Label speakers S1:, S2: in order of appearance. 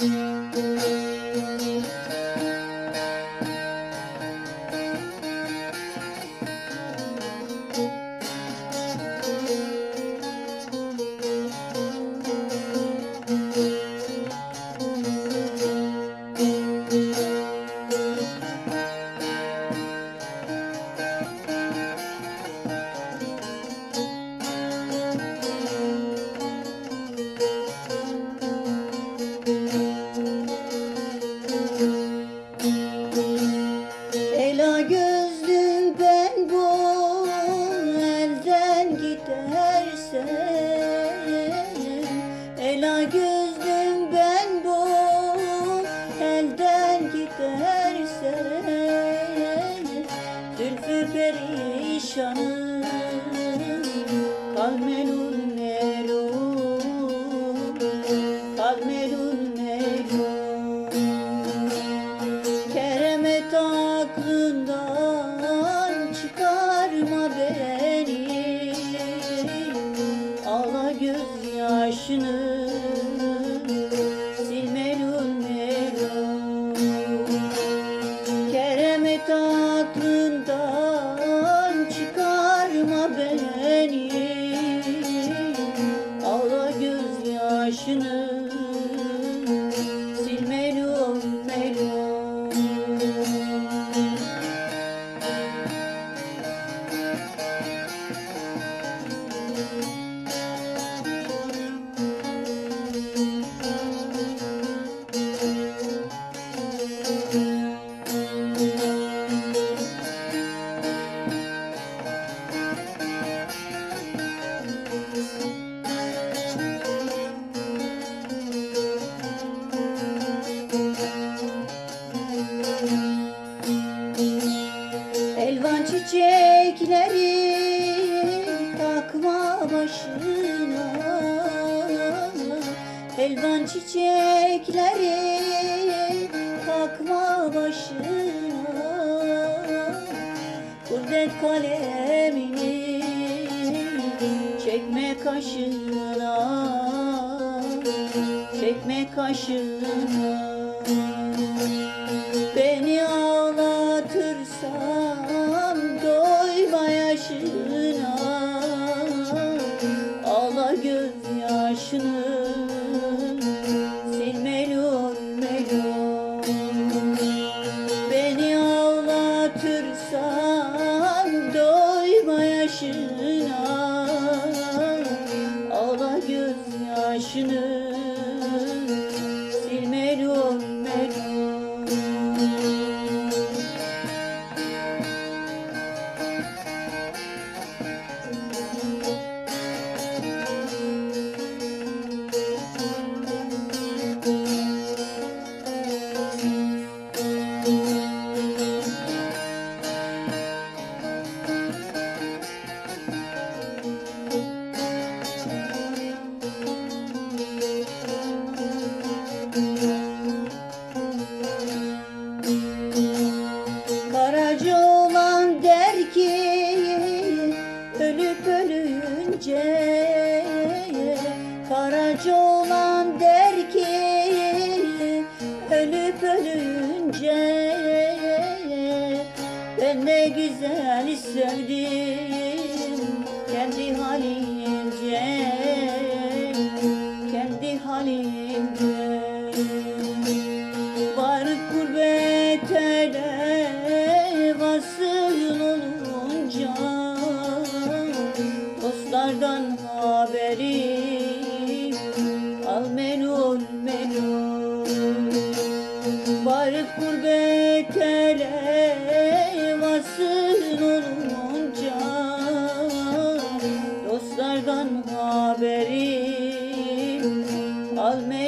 S1: Música perişanım kalmelun melun kalmelun gözyaşını başına Elvan çiçekleri takma başına. Kudret kalemini çekme kaşına. Çekme kaşına. Beni ağlatırsam gözyaşını olan der ki ölüp ölünce Ben ne güzel sevdim kendi halimce Kendi halimce. Varıp gurbet ele vasıl olunca Dostlardan Tarık gurbet elevasız olunca Dostlardan haberi almayı